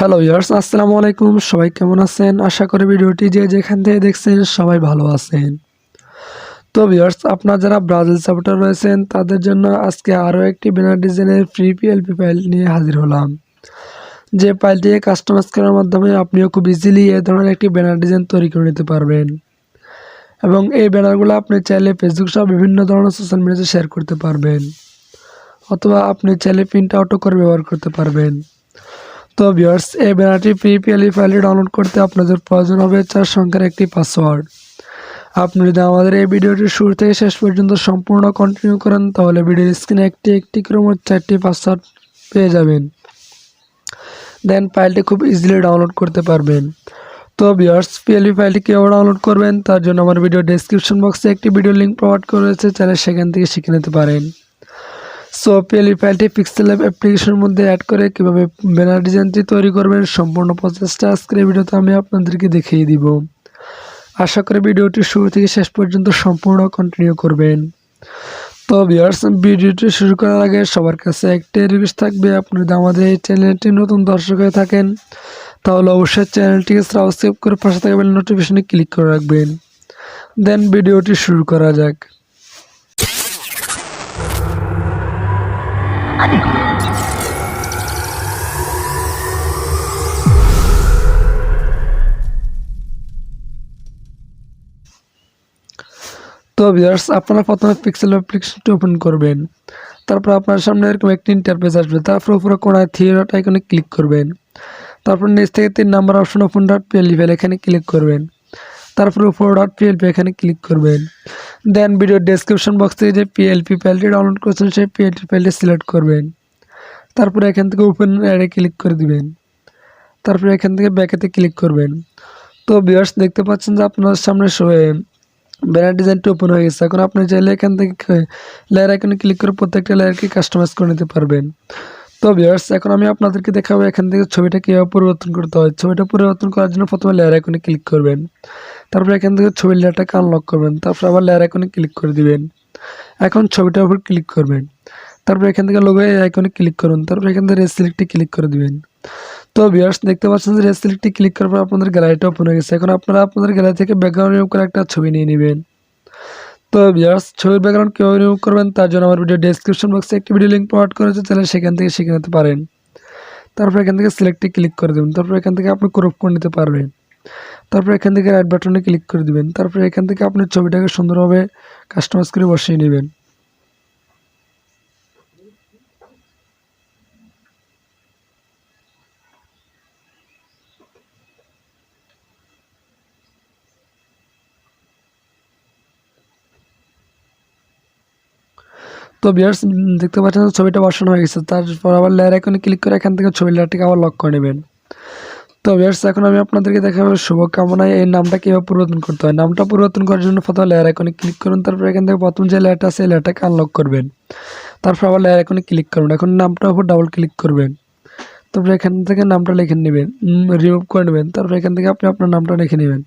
Hello years আসসালামু আলাইকুম। সবাই কেমন আছেন? আশা করি ভিডিওটি যে যেখান থেকে দেখছেন সবাই ভালো আছেন। তো ভিউয়ার্স আপনারা যারা ব্রাজিল সাপোর্টার রয়েছেন, তাদের জন্য আজকে আরও একটি ব্যানার ডিজাইনের ফ্রি পিএলপি ফাইল নিয়ে হাজির হলাম। যে ফাইলটি কাস্টমাইজ করার মাধ্যমে আপনিও খুব ইজিলি এ ধরনের একটি ব্যানার ডিজাইন তৈরি করে নিতে পারবেন। এবং এই ব্যানারগুলো আপনি চাইলে ফেসবুক সহ বিভিন্ন ধরনের সোশ্যাল মিডিয়াতে শেয়ার করতে পারবেন। অথবা আপনি চাইলে প্রিন্ট আউটও করে ব্যবহার করতে পারবেন। তো ভিউয়ার্স এই ব্যানারটি ফ্রি পিএলই ফাইলটি ডাউনলোড করতে আপনাদের প্রয়োজন হবে চার সংখ্যার একটি পাসওয়ার্ড আপনি যদি আমাদের এই ভিডিওটি শুরু থেকে শেষ পর্যন্ত সম্পূর্ণ কন্টিনিউ করেন, তাহলে ভিডিওর স্ক্রিনে একটি একটি করে চারটি পাসওয়ার্ড পেয়ে যাবেন। দেন ফাইলটি খুব ইজিলি ডাউনলোড করতে পারবেন। তো ভিউয়ার্স পিএলই ফাইলটি কীভাবে ডাউনলোড করবেন, তার জন্য আমার ভিডিও ডেসক্রিপশন বক্সে একটি ভিডিও লিঙ্ক প্রোভাইড করা রয়েছে সেখান থেকে শিখে নিতে পারেন। সো পিএলই ফাইলটি পিক্সেল অ্যাপ অ্যাপ্লিকেশনের মধ্যে অ্যাড করে কীভাবে ব্যানার ডিজাইনটি তৈরি করবেন, সম্পূর্ণ প্রসেসটা আজকের ভিডিওতে আমি আপনাদেরকে দেখিয়ে দিব। আশা করি ভিডিওটি শুরু থেকে শেষ পর্যন্ত সম্পূর্ণ কন্টিনিউ করবেন। তো ভিউয়ার্স ভিডিওটি শুরু করার আগে সবার কাছে একটাই রিকোয়েস্ট থাকবে, আপনি যদি আমাদের এই চ্যানেলটি নতুন দর্শক হয়ে থাকেন, তাহলে অবশ্যই চ্যানেলটিকে সাবস্ক্রাইব করে পাশে থাকা বেল নোটিফিকেশনে ক্লিক করে রাখবেন। দেন ভিডিওটি শুরু করা যাক। তো ভিউয়ার্স আপনারা প্রথমে পিক্সেল অ্যাপ্লিকেশনটি ওপেন করবেন। তারপর আপনার সামনে এরকম একটি ইন্টারফেস আসবে। তারপর উপরে কোনায় থিয়েরট আইকনে ক্লিক করবেন। তারপর নিচ থেকে তিন number option open dot file এখানে ক্লিক করবেন। তারপর ডট পিএলপি এখানে ক্লিক করবেন। দেন ভিডিও ডেসক্রিপশন বক্স থেকে যে পিএলপি ফাইলটি ডাউনলোড করেছেন, সেই পিএলপি ফাইলটি সিলেক্ট করবেন। তারপরে এখান থেকে ওপেন অ্যাডে ক্লিক করে দিবেন। তারপরে এখান থেকে ব্যাকেতে ক্লিক করবেন। তো ভিউয়ার্স দেখতে পাচ্ছেন যে আপনার সামনে ব্যানার ডিজাইনটি ওপেন হয়ে গেছে। এখন আপনি চাইলে এখান থেকে লেয়ার আইকনে ক্লিক করে প্রত্যেকটা লেয়ারকে কাস্টমাইজ করে নিতে পারবেন। তো ভিউয়ার্স এখন আমি আপনাদেরকে দেখাবো এখান থেকে ছবিটা কীভাবে পরিবর্তন করতে হয়। ছবিটা পরিবর্তন করার জন্য প্রথমে লেয়ার আইকনে ক্লিক করবেন। তারপরে এখান থেকে ছবির লেয়ারটাকে আনলক করবেন। তারপর আবার লেয়ার আইকনে ক্লিক করে দিবেন। এখন ছবিটার উপর ক্লিক করবেন। তারপর এখান থেকে লোগো আইকনে ক্লিক করুন। তারপর এখান থেকে রেস সিলেক্টে ক্লিক করে দিবেন। তো ভিউয়ার্স দেখতে পাচ্ছেন যে রেস সিলেক্টে ক্লিক করার পর আপনাদের গ্যালারিটা ওপেন হয়ে গেছে। এখন আপনারা আপনাদের গ্যালারি থেকে ব্যাকগ্রাউন্ড রিমুভ করে একটা ছবি নিয়ে নেবেন। তো ভিউয়ার্স ছবির ব্যাকগ্রাউন্ড কীভাবে রিমুভ করবেন তার জন্য আমার ভিডিও ডেসক্রিপশন বক্সে একটি ভিডিও লিঙ্ক প্রোভাইড করেছে। তাহলে সেখান থেকে শিখে নিতে পারেন। তারপর এখান থেকে সিলেক্টে ক্লিক করে দেবেন। তারপর এখান থেকে আপনি ক্রপ করে নিতে পারবেন। তারপর এখান থেকে রাইট বাটনে ক্লিক করে দিবেন। তারপর এখান থেকে আপনি ছবিটাকে সুন্দরভাবে কাস্টমাইজ করে বসিয়ে নেবেন। তো বিয়ার্স দেখতে পাচ্ছেন ছবিটা বসানো হয়ে গেছে। তারপর আবার লেয়ার আইকনে ক্লিক করে এখান থেকে ছবি লেয়ারটিকে আবার লক করে নেবেন। তো বিয়ার্স এখন আমি আপনাদেরকে দেখাবো শুভকামনায় এই নামটা কীভাবে পরিবর্তন করতে হয়। নামটা পরিবর্তন করার জন্য প্রথমে লেয়ার আইকনে ক্লিক করুন, তারপর এখান থেকে প্রথম যে লেয়ারটা আছে লেয়ারটাকে আনলক করবেন। তারপর আবার লেয়ার আইকনে ক্লিক করবেন এখন নামটার উপর ডাবল ক্লিক করবেন। তারপরে এখান থেকে নামটা লিখে নেবেন রিমুভ করে নেবেন। তারপর এখান থেকে আপনি আপনার নামটা লিখে নেবেন।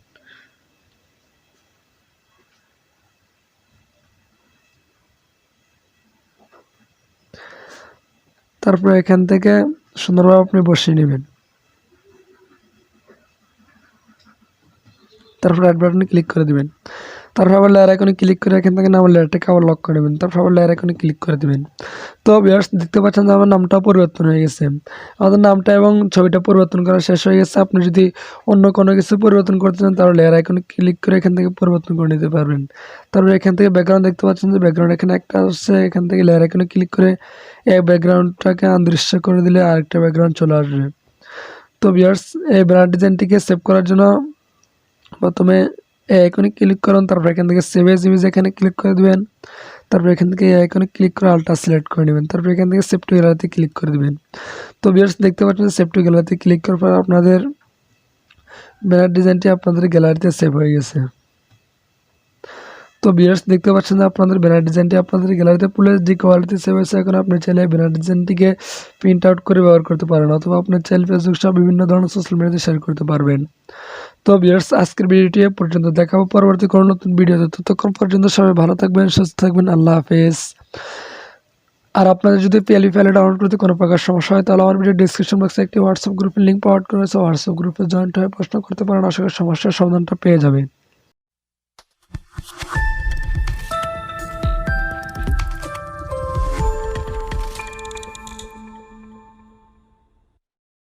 তারপর এখান থেকে সুন্দরভাবে আপনি বসিয়ে নেবেন। তারপর অ্যাড বাটনে ক্লিক করে দিবেন। তারপর আবার লেয়ার আইকনে ক্লিক করে এখান থেকে নাম লেয়ারটাকে আবার লক করে নেবেন। তারপর আবার লেয়ার আইকনে ক্লিক করে দেবেন। তো ভিউয়ার্স দেখতে পাচ্ছেন যে আমার নামটাও পরিবর্তন হয়ে গেছে। আমাদের নামটা এবং ছবিটা পরিবর্তন করা শেষ হয়ে গেছে। আপনি যদি অন্য কোনো কিছু পরিবর্তন করতে চান, তাহলে লেয়ার আইকনে ক্লিক করে এখান থেকে পরিবর্তন করে নিতে পারবেন। তারপর এখান থেকে ব্যাকগ্রাউন্ড দেখতে পাচ্ছেন যে ব্যাকগ্রাউন্ড এখানে একটা আসছে। এখান থেকে লেয়ার আইকনে ক্লিক করে এই ব্যাকগ্রাউন্ডটাকে আন্দৃশ্য করে দিলে আরেকটা ব্যাকগ্রাউন্ড চলে আসবে। তো ভিউয়ার্স এই ব্র্যান্ড ডিজাইনটিকে সেভ করার জন্য প্রথমে আইকনে ক্লিক করুন, তারপর এখান থেকে সেভ এজ ইমেজ এখানে ক্লিক করে দেবেন। তারপর এখান থেকে আইকনে ক্লিক করে আলট্রা সিলেক্ট করে নেবেন। তারপর এখান থেকে সেভ টু গ্যালারিতে ক্লিক করে দেবেন। তো বিয়ার্স দেখতে পাচ্ছেন সেভ টু গ্যালারিতে ক্লিক করার পর আপনাদের ব্যানার ডিজাইনটি আপনাদের গ্যালারিতে সেভ হয়ে গেছে। তো বিয়ার্স দেখতে পাচ্ছেন যে আপনাদের ব্যানার ডিজাইনটি আপনাদের গ্যালারিতে পুলে যে কোয়ালিটি সেভ হয়েছে এখন আপনি চাইলে ব্যানার ডিজাইনটিকে প্রিন্ট আউট করে ব্যবহার করতে পারেন অথবা আপনার চাইলে ফেসবুক সহ বিভিন্ন ধরনের সোশ্যাল মিডিয়াতে শেয়ার করতে পারবেন। তো বিয়ার্স আজকের ভিডিওটি পর্যন্ত। দেখাবো পরবর্তী কোনো নতুন ভিডিওতে। ততক্ষণ পর্যন্ত সবাই ভালো থাকবেন, সুস্থ থাকবেন। আল্লাহ হাফেজ। আর আপনাদের যদি পিএলপি ফাইলে ডাউনলোড করতে কোনো প্রকার সমস্যা হয়, তাহলে আমার ভিডিও ডিসক্রিপশন বক্সে একটি হোয়াটসঅ্যাপ গ্রুপের লিঙ্ক পাওয়ার করেছে হোয়াটসঅ্যাপ গ্রুপে জয়েন্ট হয়ে প্রশ্ন করতে পারেন। আশা করি সমস্যার সমাধানটা পেয়ে যাবেন।